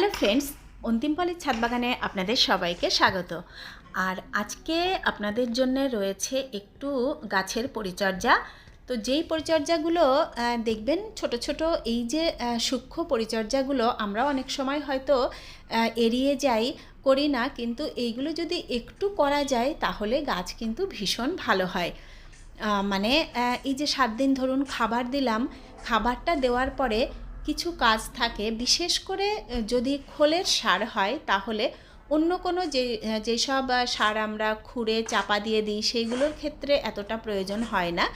Hello friends, অন্তিম পলের ছাদ বাগানে আপনাদের সবাইকে স্বাগত। আর আজকে আপনাদের জন্য রয়েছে একটু গাছের পরিচর্যা। তো যেই পরিচর্যাগুলো দেখবেন ছোট ছোট এই যে সূক্ষ্ম পরিচর্যাগুলো আমরা অনেক সময় হয়তো এড়িয়ে যাই, করি না। কিন্তু এইগুলো যদি একটু করা যায়, তাহলে গাছ কিন্তু ভীষণ ভালো হয়। মানে এই যে সাত দিন ধরুন খাবার দিলাম, খাবারটা দেওয়ার পরে কিছু কাজ থাকে, বিশেষ করে যদি খোলের সার হয়, তাহলে অন্য কোনো যে যেসব সার আমরা খুঁড়ে চাপা দিয়ে দিই, সেইগুলোর ক্ষেত্রে এতটা প্রয়োজন হয় না।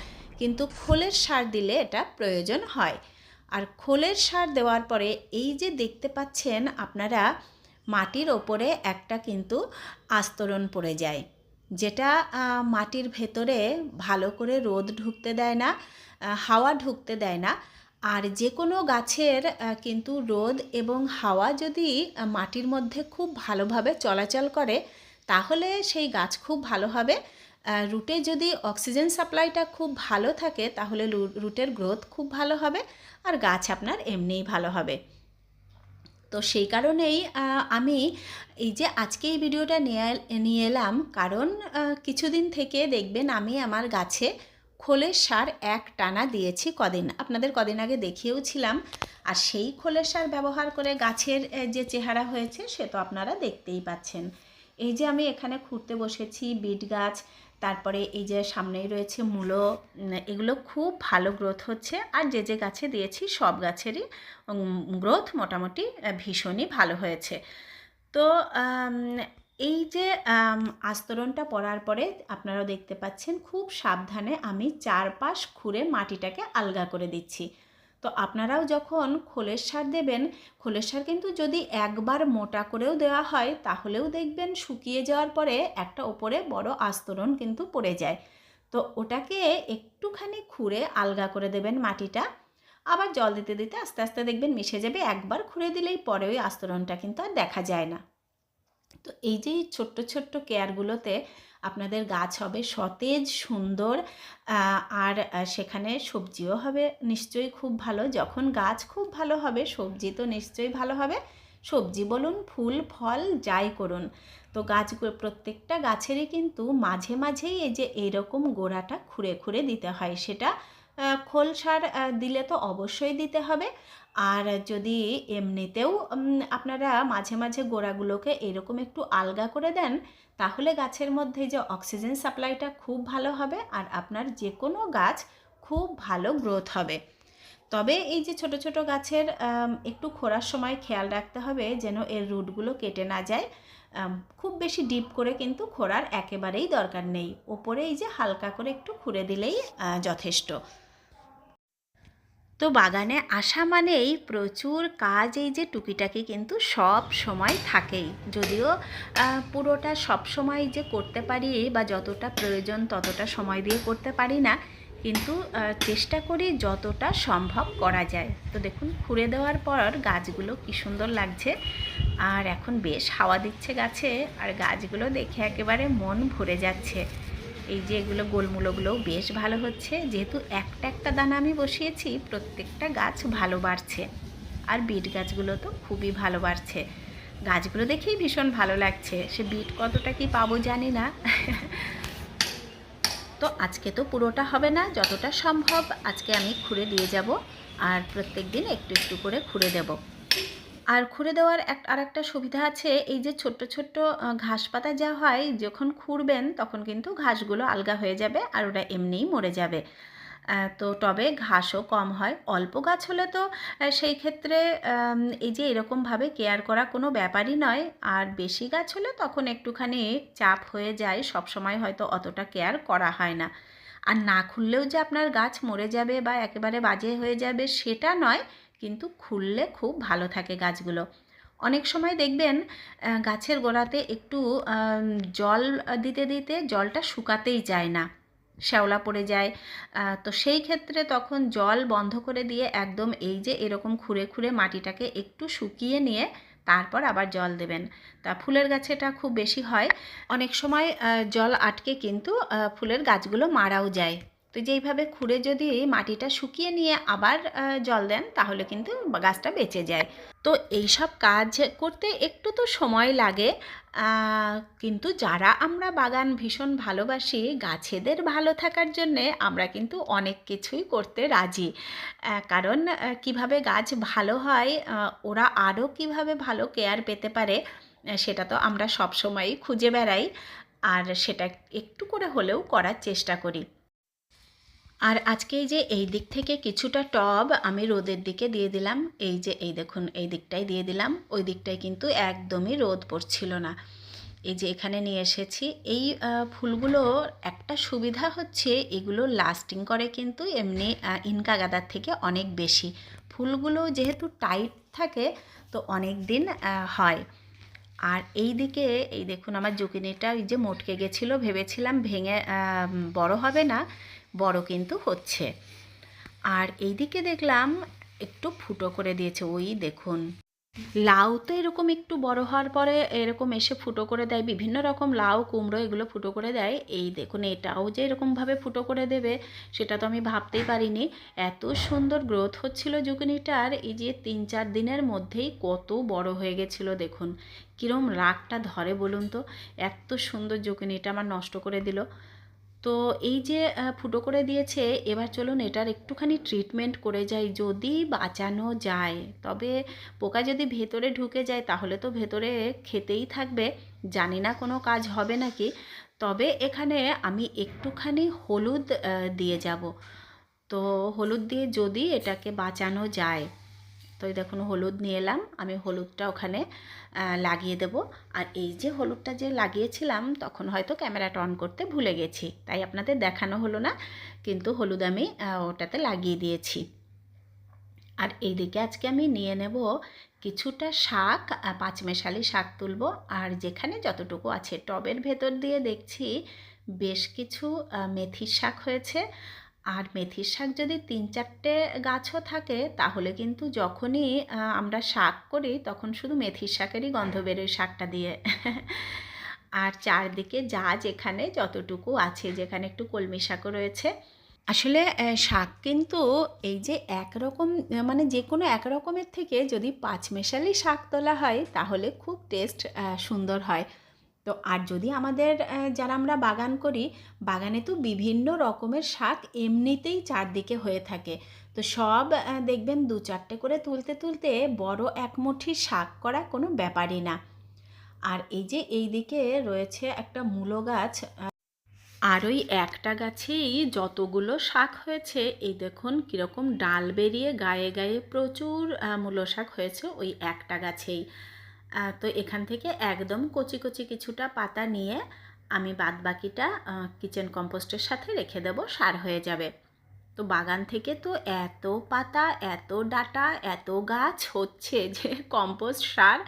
কিন্তু খোলের সার দিলে এটা প্রয়োজন হয়। আর খোলের সার দেওয়ার পরে এই যে দেখতে পাচ্ছেন, আপনারা মাটির ওপরে একটা কিন্তু আস্তরণ পড়ে যায়, যেটা মাটির ভেতরে ভালো করে রোদ ঢুকতে দেয় না হাওয়া ঢুকতে দেয় না। আর যে কোনো গাছের কিন্তু রোদ এবং হাওয়া যদি মাটির মধ্যে খুব ভালোভাবে চলাচল করে, তাহলে সেই গাছ খুব ভালো হবে। রুটে যদি অক্সিজেন সাপ্লাইটা খুব ভালো থাকে, তাহলে রুটের গ্রোথ খুব ভালো হবে আর গাছ আপনার এমনিই ভালো হবে। তো সেই কারণেই আমি এই যে আজকে এই ভিডিওটা নিয়ে নিয়ে এলাম, কারণ কিছুদিন থেকে দেখবেন আমি আমার গাছে খোলের সার এক টানা দিয়েছি কদিন। আপনাদের কদিন আগে দেখিয়েও ছিলাম আর সেই খোলের সার ব্যবহার করে গাছের যে চেহারা হয়েছে সে তো আপনারা দেখতেই পাচ্ছেন। এই যে আমি এখানে খুঁড়তে বসেছি বিট গাছ, তারপরে এই যে সামনেই রয়েছে মূলো এগুলো খুব ভালো গ্রোথ হচ্ছে। আর যে যে গাছে দিয়েছি সব গাছেরই গ্রোথ মোটামুটি ভীষণই ভালো হয়েছে। তো এই যে আস্তরণটা পড়ার পরে আপনারা দেখতে পাচ্ছেন খুব সাবধানে আমি চারপাশ খুঁড়ে মাটিটাকে আলগা করে দিচ্ছি। তো আপনারাও যখন খোলের সার দেবেন, খোলের সার কিন্তু যদি একবার মোটা করেও দেওয়া হয়, তাহলেও দেখবেন শুকিয়ে যাওয়ার পরে একটা ওপরে বড় আস্তরণ কিন্তু পড়ে যায়। তো ওটাকে একটুখানি খুঁড়ে আলগা করে দেবেন মাটিটা। আবার জল দিতে দিতে আস্তে আস্তে দেখবেন মিশে যাবে। একবার খুঁড়ে দিলেই পরে ওই আস্তরণটা কিন্তু আর দেখা যায় না। তো এই যে ছোট্ট ছোট্ট কেয়ারগুলোতে আপনাদের গাছ হবে সতেজ, সুন্দর আর সেখানে সবজিও হবে নিশ্চয়ই খুব ভালো। যখন গাছ খুব ভালো হবে, সবজি তো নিশ্চয়ই ভালো হবে। সবজি বলুন, ফুল, ফল, যাই করুন। তো গাছগুলো প্রত্যেকটা গাছেরই কিন্তু মাঝে, মাঝেই এই যে এইরকম গোড়াটা খুঁড়ে খুঁড়ে দিতে হয়। সেটা খোল সার দিলে তো অবশ্যই দিতে হবে। আর যদি এমনিতেও আপনারা মাঝে মাঝে গোড়াগুলোকে এরকম একটু আলগা করে দেন, তাহলে গাছের মধ্যে যে অক্সিজেন সাপ্লাইটা খুব ভালো হবে আর আপনার যে কোনো গাছ খুব ভালো গ্রোথ হবে। তবে এই যে ছোট ছোট গাছের একটু খোঁড়ার সময় খেয়াল রাখতে হবে যেন এর রুটগুলো কেটে না যায়। খুব বেশি ডিপ করে কিন্তু খোঁড়ার একেবারেই দরকার নেই। ওপরে এই যে হালকা করে একটু খুঁড়ে দিলেই যথেষ্ট। তো বাগানে আসা মানেই প্রচুর কাজ এই যে টুকিটাকি কিন্তু সব সময় থাকেই। যদিও পুরোটা সব সময় যে করতে পারি বা যতটা প্রয়োজন ততটা সময় দিয়ে করতে পারি না। কিন্তু চেষ্টা করি যতটা সম্ভব করা যায়। তো দেখুন, খুঁড়ে দেওয়ার পর গাছগুলো কি সুন্দর লাগছে। আর এখন বেশ হাওয়া দিচ্ছে গাছে, আর গাছগুলো দেখে একেবারে মন ভরে যাচ্ছে। এই যে এগুলো গোলমূলগুলোও বেশ ভালো হচ্ছে। যেহেতু একটা একটা দানা আমি বসিয়েছি, প্রত্যেকটা গাছ ভালো বাড়ছে। আর বিট গাছগুলো তো খুবই ভালো বাড়ছে। গাছগুলো দেখেই ভীষণ ভালো লাগছে। সে বিট কতটা কি পাবো জানি না। তো আজকে তো পুরোটা হবে না, যতটা সম্ভব আজকে আমি খুঁড়ে দিয়ে যাব। আর প্রত্যেক দিন একটু একটু করে খুঁড়ে দেব। আর খুঁড়ে দেওয়ার এক আর একটা সুবিধা আছে, এই যে ছোট্ট ছোট্ট ঘাস পাতা যা হয়, যখন খুঁড়বেন, তখন কিন্তু ঘাসগুলো আলগা হয়ে যাবে আর ওটা এমনিই মরে যাবে। তো তবে ঘাসও কম হয়, অল্প গাছ হলে তো সেই ক্ষেত্রে এই যে এরকমভাবে কেয়ার করা কোনো ব্যাপারই নয়, আর বেশি গাছ হলে তখন একটুখানি চাপ হয়ে যায়, সব সময় হয়তো অতটা কেয়ার করা হয় না। আর না খুললেও যে আপনার গাছ মরে যাবে বা একেবারে বাজে হয়ে যাবে, সেটা নয় কিন্তু খুললে খুব ভালো থাকে গাছগুলো। অনেক সময় দেখবেন গাছের গোড়াতে একটু জল দিতে দিতে জলটা শুকাতেই যায় না। শ্যাওলা পড়ে যায়। তো সেই ক্ষেত্রে তখন জল বন্ধ করে দিয়ে একদম এই যে এরকম খুঁড়ে খুঁড়ে মাটিটাকে একটু শুকিয়ে নিয়ে তারপর আবার জল দেবেন। তা ফুলের গাছে এটা খুব বেশি হয়। অনেক সময় জল আটকে কিন্তু ফুলের গাছগুলো মারাও যায়। তো যেইভাবে খুঁড়ে যদি মাটিটা শুকিয়ে নিয়ে আবার জল দেন, তাহলে কিন্তু গাছটা বেঁচে যায়। তো এইসব কাজ করতে একটু তো সময় লাগে। কিন্তু যারা আমরা বাগান ভীষণ ভালোবাসি, গাছেদের ভালো থাকার জন্যে আমরা কিন্তু অনেক কিছুই করতে রাজি। কারণ কীভাবে গাছ ভালো হয় ওরা আরও কীভাবে ভালো কেয়ার পেতে পারে সেটা তো আমরা সবসময়ই খুঁজে বেড়াই। আর সেটা একটু করে হলেও করার চেষ্টা করি। আর আজকে এই যে এই দিক থেকে কিছুটা টব আমি রোদের দিকে দিয়ে দিলাম। এই যে এই দেখুন, এই দিকটাই দিয়ে দিলাম। ওই দিকটায় কিন্তু একদমই রোদ পড়ছিল না। এই যে এখানে নিয়ে এসেছি। এই ফুলগুলো একটা সুবিধা হচ্ছে এগুলো লাস্টিং করে কিন্তু এমনি ইনকা গাদার থেকে অনেক বেশি। ফুলগুলো যেহেতু টাইট থাকে, তো অনেক দিন হয়। আর এই দিকে, এই দেখুন আমার জুকিনিটা ওই যে মটকে গেছিল, ভেবেছিলাম ভেঙে বড় হবে না। বড় কিন্তু হচ্ছে। আর এইদিকে দেখলাম একটু ফুটো করে দিয়েছে, ওই দেখুন। লাউ তো এরকম একটু বড় হওয়ার পরে এরকম এসে ফুটো করে দেয়, বিভিন্ন রকম লাউ, কুমড়ো এগুলো ফুটো করে দেয়। এই দেখুন, এটাও যে এরকমভাবে ফুটো করে দেবে, সেটা তো আমি ভাবতেই পারিনি। এত সুন্দর গ্রোথ হচ্ছিল জুকিনিটার, এই যে তিন চার দিনের মধ্যেই কত বড় হয়ে গেছিল দেখুন। কীরম রাগটা ধরে বলুন তো। এত সুন্দর জুকিনিটা আমার নষ্ট করে দিল। তো এই যে ফুটো করে দিয়েছে, এবার চলুন এটার একটুখানি ট্রিটমেন্ট করে যাই। যদি বাঁচানো যায়, তবে পোকা যদি ভেতরে ঢুকে যায়, তাহলে তো ভেতরে খেতেই থাকবে। জানি না কোনো কাজ হবে নাকি। তবে এখানে আমি একটুখানি হলুদ দিয়ে যাব। তো হলুদ দিয়ে যদি এটাকে বাঁচানো যায় তো এই দেখুন, হলুদ নিয়ে এলাম। আমি হলুদটা ওখানে লাগিয়ে দেব। আর এই যে হলুদটা যে লাগিয়েছিলাম, তখন হয়তো ক্যামেরাটা অন করতে ভুলে গেছি। তাই আপনাদের দেখানো হলো না, কিন্তু হলুদ আমি ওটাতে লাগিয়ে দিয়েছি। আর এইদিকে আজকে আমি নিয়ে নেব কিছুটা শাক পাঁচমেশালি শাক তুলব। আর যেখানে যতটুকু আছে, টবের ভেতর দিয়ে দেখছি বেশ কিছু মেথির শাক হয়েছে। আর মেথির শাক যদি তিন চারটে গাছও থাকে তাহলে কিন্তু যখনই আমরা শাক করি তখন শুধু মেথির শাকেরই গন্ধ বেরোয় শাকটা দিয়ে। আর চারদিকে যা যেখানে যতটুকু আছে যেখানে একটু কলমি শাকও রয়েছে। আসলে শাক কিন্তু এই যে একরকম মানে যে কোনো এক রকমের থেকে যদি পাঁচমেশালি শাক তোলা হয় তাহলে খুব টেস্ট সুন্দর হয়। তো আর যদি আমাদের যারা আমরা বাগান করি, বাগানে তো বিভিন্ন রকমের শাক এমনিতেই চারদিকে হয়ে থাকে। তো সব দেখবেন দু চারটে করে তুলতে তুলতে বড় এক মুঠি শাক করা কোনো ব্যাপারই না। আর এই যে এই দিকে রয়েছে একটা মূলো গাছ আর ওই একটা গাছেই যতগুলো শাক হয়েছে, এই দেখুন কীরকম ডাল বেরিয়ে গায়ে গায়ে প্রচুর মূলো শাক হয়েছে ওই একটা গাছেই। তো এখান থেকে একদম কচি কচি কিছুটা পাতা নিয়ে আমি বাদ বাকিটা কিচেন কম্পোস্টের সাথে রেখে দেব, সার হয়ে যাবে। তো বাগান থেকে তো এত পাতা, এত ডাটা, এত গাছ হচ্ছে যে কম্পোস্ট সার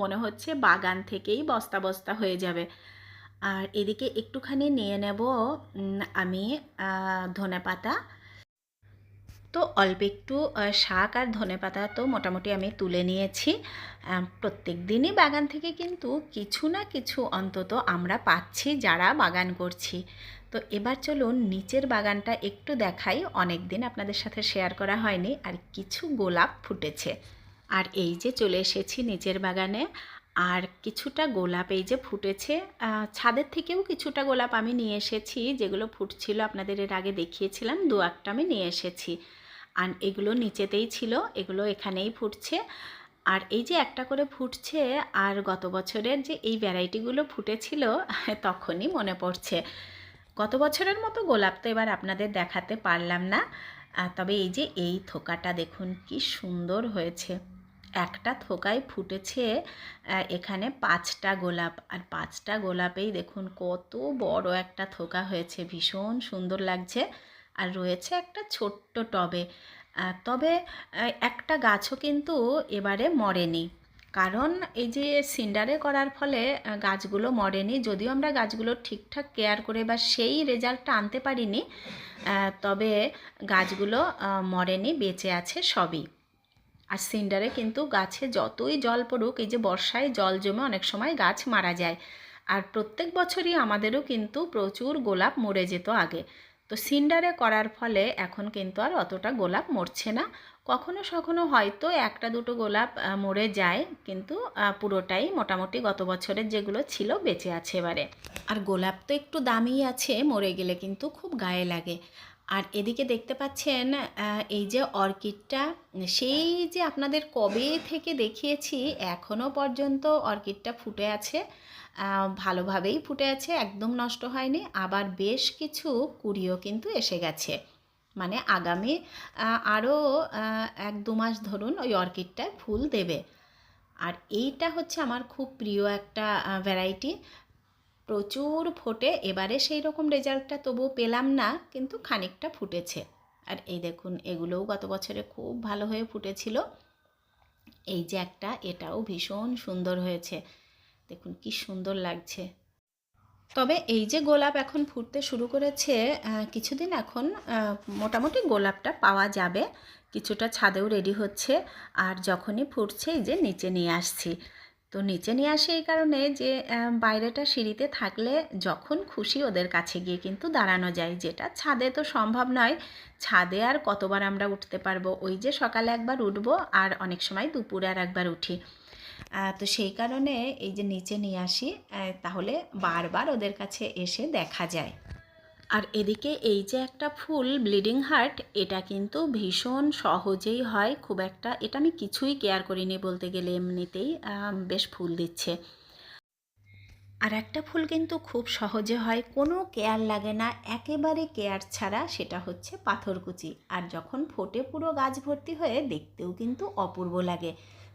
মনে হচ্ছে বাগান থেকেই বস্তা বস্তা হয়ে যাবে। আর এদিকে একটুখানি নিয়ে নেব আমি ধনে পাতা তো অল্প একটু শাক আর ধনেপাতা তো মোটামুটি আমি তুলে নিয়েছি। প্রত্যেক দিনই বাগান থেকে কিন্তু কিছু না কিছু অন্তত আমরা পাচ্ছি যারা বাগান করছি। তো এবার চলুন নিচের বাগানটা একটু দেখাই। অনেক দিন আপনাদের সাথে শেয়ার করা হয়নি আর কিছু গোলাপ ফুটেছে। আর এই যে চলে এসেছি নিচের বাগানে। আর কিছুটা গোলাপ এই যে ফুটেছে। ছাদের থেকেও কিছুটা গোলাপ আমি নিয়ে এসেছি। যেগুলো ফুটছিল আপনাদের এর আগে দেখিয়েছিলাম দু একটা আমি নিয়ে এসেছি। আর এগুলো নিচেতেই ছিল, এগুলো এখানেই ফুটছে। আর এই যে একটা করে ফুটছে, আর গত বছরের যে এই ভ্যারাইটিগুলো ফুটেছিল, তখনই মনে পড়ছে। গত বছরের মতো গোলাপ তো এবার আপনাদের দেখাতে পারলাম না। তবে এই যে এই থোকাটা দেখুন, কি সুন্দর হয়েছে। একটা থোকায় ফুটেছে এখানে পাঁচটা গোলাপ। আর পাঁচটা গোলাপেই দেখুন, কত বড় একটা থোকা হয়েছে, ভীষণ সুন্দর লাগছে। আর রয়েছে একটা ছোট্ট টবে। তবে একটা গাছও কিন্তু এবারে মরেনি। কারণ এই যে সিন্ডারে করার ফলে গাছগুলো মরেনি। যদিও আমরা গাছগুলো ঠিকঠাক কেয়ার করে বা সেই রেজাল্টটা আনতে পারিনি তবে গাছগুলো মরেনি, বেঁচে আছে সবই। আর সিন্ডারে কিন্তু গাছে যতই জল পড়ুক, এই যে বর্ষায় জল জমে অনেক সময় গাছ মারা যায়। আর প্রত্যেক বছরই আমাদেরও কিন্তু প্রচুর গোলাপ মরে যেত আগে। তো সিন্ডারে করার ফলে এখন কিন্তু আর অতটা গোলাপ মরছে না। কখনো সখনো হয়তো একটা দুটো গোলাপ মরে যায়, কিন্তু পুরোটাই মোটামুটি গত বছরের যেগুলো ছিল বেঁচে আছে এবারে। আর গোলাপ তো একটু দামি আছে, মরে গেলে কিন্তু খুব গায়ে লাগে। আর এদিকে দেখতে পাচ্ছেন এই যে অর্কিডটা, সেই যে আপনাদের কবে থেকে দেখিয়েছি এখনও পর্যন্ত অর্কিডটা ফুটে আছে। ভালোভাবেই ফুটে আছে, একদম নষ্ট হয়নি, আবার বেশ কিছু কুড়িও কিন্তু এসে গেছে। মানে আগামী আরও এক দু মাস ধরুন ওই অর্কিডটায় ফুল দেবে। আর এইটা হচ্ছে আমার খুব প্রিয় একটা ভ্যারাইটি প্রচুর ফোটে, এবারে সেই রকম রেজাল্টটা তবুও পেলাম না, কিন্তু খানিকটা ফুটেছে। আর এই দেখুন, এগুলোও গত বছরে খুব ভালো হয়ে ফুটেছিল। এই যে একটা, এটাও ভীষণ সুন্দর হয়েছে। দেখুন, কি সুন্দর লাগছে। তবে এই যে গোলাপ এখন ফুটতে শুরু করেছে কিছুদিন এখন মোটামুটি গোলাপটা পাওয়া যাবে। কিছুটা ছাদেও রেডি হচ্ছে। আর যখনই ফুটছে, এই যে নিচে নিয়ে আসছি। তো নিচে নিয়ে আসি এই কারণে যে বাইরেটা সিঁড়িতে থাকলে যখন খুশি ওদের কাছে গিয়ে কিন্তু দাঁড়ানো যায়। যেটা ছাদে তো সম্ভব নয়। ছাদে আর কতবার আমরা উঠতে পারব? ওই যে সকালে একবার উঠবো আর অনেক সময় দুপুরে আর একবার উঠি। তো সেই কারণে এই যে নিচে নিয়ে আসি তাহলে বারবার ওদের কাছে এসে দেখা যায়। আর এদিকে এই যে একটা ফুল, ব্লিডিং হার্ট, এটা কিন্তু ভীষণ সহজেই হয়। খুব একটা, এটা আমি কিছুই কেয়ার করিনি বলতে গেলে এমনিতেই বেশ ফুল দিচ্ছে। আর একটা ফুল কিন্তু খুব সহজে হয়, কোনো কেয়ার লাগে না, একেবারে কেয়ার ছাড়া, সেটা হচ্ছে পাথরকুচি। আর যখন ফোটে পুরো গাছ ভর্তি হয়ে, দেখতেও কিন্তু অপূর্ব লাগে।